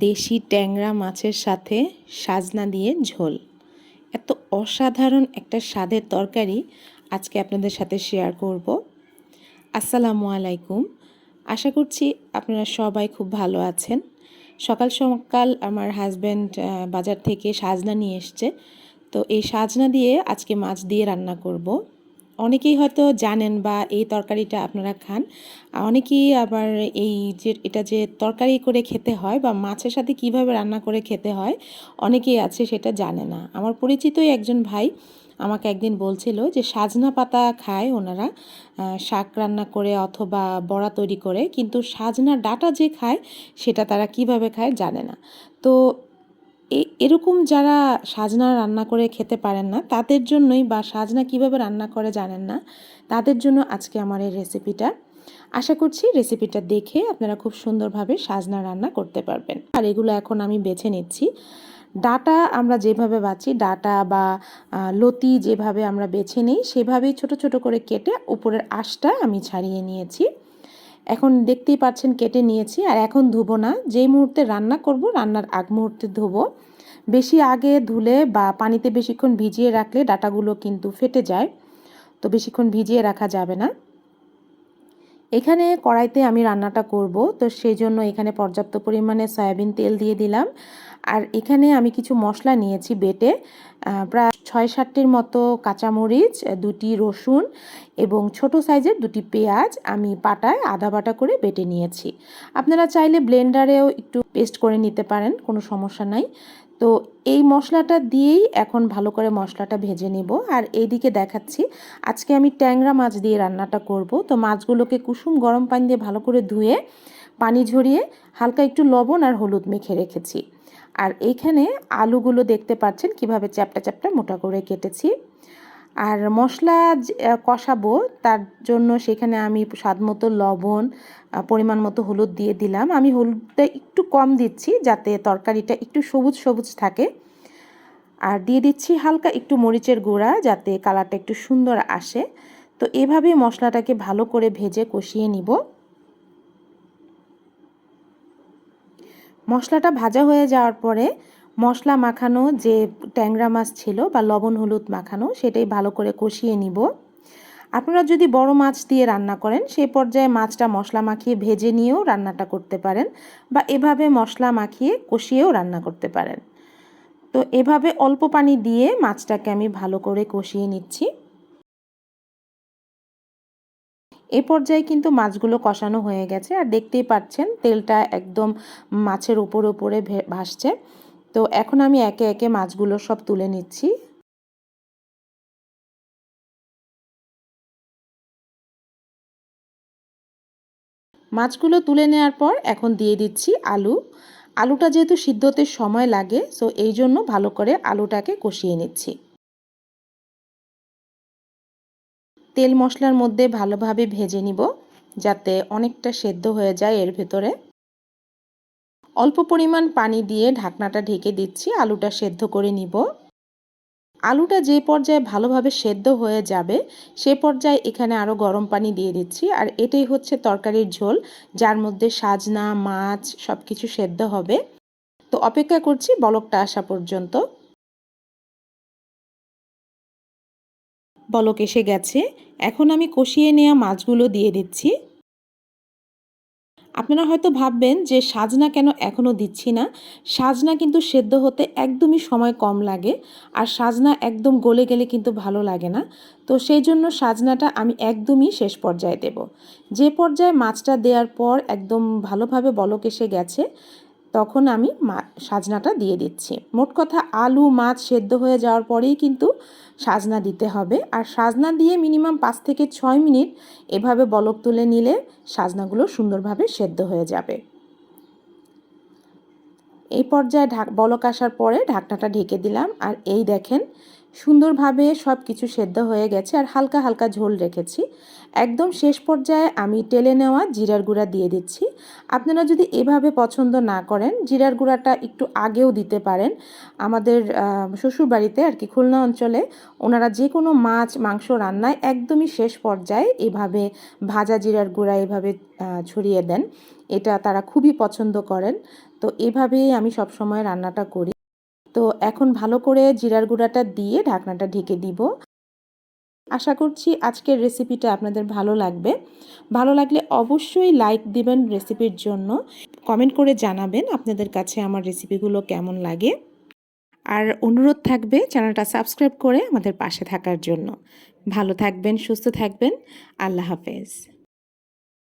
দেশি ট্যাংরা মাছের সাথে সাজনা দিয়ে ঝোল। এত অসাধারণ একটা স্বাদের তরকারি আজকে আপনাদের সাথে শেয়ার করব। আসসালামু আলাইকুম। আশা করছি আপনারা সবাই খুব ভালো আছেন। সকাল সকাল আমার হাজব্যান্ড বাজার থেকে সাজনা নিয়ে এসছে। তো এই সাজনা দিয়ে আজকে মাছ দিয়ে রান্না করব। অনেকেই হয়তো জানেন বা এই তরকারিটা আপনারা খান। অনেকেই আবার এই যে, এটা যে তরকারি করে খেতে হয় বা মাছের সাথে কীভাবে রান্না করে খেতে হয়, অনেকেই আছে সেটা জানে না। আমার পরিচিতই একজন ভাই আমাকে একদিন বলছিল যে, সাজনা পাতা খায় ওনারা শাক রান্না করে অথবা বড়া তৈরি করে, কিন্তু সাজনা ডাটা যে খায়, সেটা তারা কীভাবে খায় জানে না। তো এরকম যারা সাজনা রান্না করে খেতে পারেন না, তাদের জন্যই বা সাজনা কীভাবে রান্না করে জানেন না, তাদের জন্য আজকে আমার এই রেসিপিটা আশা করছি রেসিপিটা দেখে আপনারা খুব সুন্দরভাবে সাজনা রান্না করতে পারবেন। আর এগুলো এখন আমি বেছে নিচ্ছি। ডাটা আমরা যেভাবে বাছি ডাটা বা লতি যেভাবে আমরা বেছে নিই, সেভাবেই ছোট ছোট করে কেটে উপরের আঁশটা আমি ছাড়িয়ে নিয়েছি। এখন দেখতেই পাচ্ছেন কেটে নিয়েছি আর এখন ধুবো না। যেই মুহূর্তে রান্না করব, রান্নার আগ মুহূর্তে ধুবো। বেশি আগে ধুলে বা পানিতে বেশিক্ষণ ভিজিয়ে রাখলে ডাটাগুলো কিন্তু ফেটে যায়, তো বেশিক্ষণ ভিজিয়ে রাখা যাবে না। এখানে কড়াইতে আমি রান্নাটা করব, তো সেই জন্য এখানে পর্যাপ্ত পরিমাণে সয়াবিন তেল দিয়ে দিলাম। আর এখানে আমি কিছু মশলা নিয়েছি বেটে প্রায় ছয় সাতটির মতো কাঁচামরিচ, দুটি রসুন এবং ছোট সাইজের দুটি পেঁয়াজ আমি পাটায় আধা বাটা করে বেটে নিয়েছি। আপনারা চাইলে ব্লেন্ডারেও একটু পেস্ট করে নিতে পারেন, কোনো সমস্যা নাই। তো এই মশলাটা দিয়েই এখন ভালো করে মশলাটা ভেজে নেব। আর এইদিকে দেখাচ্ছি, আজকে আমি ট্যাংরা মাছ দিয়ে রান্নাটা করব। তো মাছগুলোকে কুসুম গরম পানি দিয়ে ভালো করে ধুয়ে, পানি ঝরিয়ে হালকা একটু লবণ আর হলুদ মেখে রেখেছি। আর এইখানে আলুগুলো দেখতে পাচ্ছেন কীভাবে চ্যাপটা চ্যাপটা মোটা করে কেটেছি। আর মশলা কষাবো তার জন্য সেখানে আমি স্বাদ মতো লবণ পরিমাণ মতো হলুদ দিয়ে দিলাম। আমি হলুদটা একটু কম দিচ্ছি যাতে তরকারিটা একটু সবুজ সবুজ থাকে। আর দিয়ে দিচ্ছি হালকা একটু মরিচের গুঁড়া যাতে কালারটা একটু সুন্দর আসে। তো এভাবে মশলাটাকে ভালো করে ভেজে কষিয়ে নিব। মশলাটা ভাজা হয়ে যাওয়ার পরে মশলা মাখানো যে ট্যাংরা মাছ ছিল বা লবণ হলুদ মাখানো, সেটাই ভালো করে কষিয়ে নিব। আপনারা যদি বড় মাছ দিয়ে রান্না করেন সেই পর্যায়ে মাছটা মশলা মাখিয়ে ভেজে নিয়েও রান্নাটা করতে পারেন বা এভাবে মশলা মাখিয়ে কষিয়েও রান্না করতে পারেন। তো এভাবে অল্প পানি দিয়ে মাছটাকে আমি ভালো করে কষিয়ে নিচ্ছি। এ পর্যায়ে কিন্তু মাছগুলো কষানো হয়ে গেছে আর দেখতেই পাচ্ছেন তেলটা একদম মাছের উপর উপরে ভাসছে। তো এখন আমি একে একে মাছগুলো সব তুলে নিচ্ছি। মাছগুলো তুলে নেওয়ার পর এখন দিয়ে দিচ্ছি আলু। আলুটা যেহেতু সিদ্ধতে সময় লাগে, সো এই জন্য ভালো করে আলুটাকে কষিয়ে নিচ্ছি। তেল মশলার মধ্যে ভালোভাবে ভেজে নিব, যাতে অনেকটা সেদ্ধ হয়ে যায় এর ভেতরে। অল্প পরিমাণ পানি দিয়ে ঢাকনাটা ঢেকে দিচ্ছি, আলুটা সেদ্ধ করে নিব। আলুটা যে পর্যায়ে ভালোভাবে সেদ্ধ হয়ে যাবে, সে পর্যায়ে এখানে আরও গরম পানি দিয়ে দিচ্ছি, আর এটাই হচ্ছে তরকারির ঝোল, যার মধ্যে সাজনা, মাছ সব কিছু সেদ্ধ হবে। তো অপেক্ষা করছি বলকটা আসা পর্যন্ত। বলক এসে গেছে। এখন আমি কষিয়ে নেওয়া মাছগুলো দিয়ে দিচ্ছি। আপনারা হয়তো ভাববেন যে সাজনা কেন এখনও দিচ্ছি না? সাজনা কিন্তু সেদ্ধ হতে একদমই সময় কম লাগে আর সাজনা একদম গলে গেলে কিন্তু ভালো লাগে না। তো সেই জন্য সাজনাটা আমি একদমই শেষ পর্যায়ে দেব। যে পর্যায়ে মাছটা দেওয়ার পর একদম ভালোভাবে বলক এসে গেছে তখন আমি সাজনাটা দিয়ে দিচ্ছি। মোট কথা আলু, মাছ সেদ্ধ হয়ে যাওয়ার পরেই কিন্তু সাজনা দিতে হবে। আর সাজনা দিয়ে মিনিমাম পাঁচ থেকে ছয় মিনিট এভাবে বলক তুলে নিলে সাজনাগুলো সুন্দরভাবে সেদ্ধ হয়ে যাবে। এই পর্যায়ে ঢাক, বলক আসার পরে ঢাকনাটা ঢেকে দিলাম। আর এই দেখেন সুন্দরভাবে সব কিছু সেদ্ধ হয়ে গেছে আর হালকা হালকা ঝোল রেখেছি। একদম শেষ পর্যায়ে আমি টেলে নেওয়া জিরার গুঁড়া দিয়ে দিচ্ছি। আপনারা যদি এভাবে পছন্দ না করেন, জিরার গুঁড়াটা একটু আগেও দিতে পারেন। আমাদের শ্বশুরবাড়িতে আর কি খুলনা অঞ্চলে ওনারা যে কোনো মাছ, মাংস রান্নায় একদমই শেষ পর্যায়ে এভাবে ভাজা জিরার গুঁড়া এভাবে ছড়িয়ে দেন। এটা তারা খুবই পছন্দ করেন। তো এভাবেই আমি সবসময় রান্নাটা করি। তো এখন ভালো করে জিরার গুঁড়াটা দিয়ে ঢাকনাটা ঢেকে দিব। আশা করছি আজকের রেসিপিটা আপনাদের ভালো লাগবে। ভালো লাগলে অবশ্যই লাইক দিবেন রেসিপির জন্য। কমেন্ট করে জানাবেন আপনাদের কাছে আমার রেসিপিগুলো কেমন লাগে। আর অনুরোধ থাকবে চ্যানেলটা সাবস্ক্রাইব করে আমাদের পাশে থাকার জন্য। ভালো থাকবেন, সুস্থ থাকবেন। আল্লাহ হাফেজ।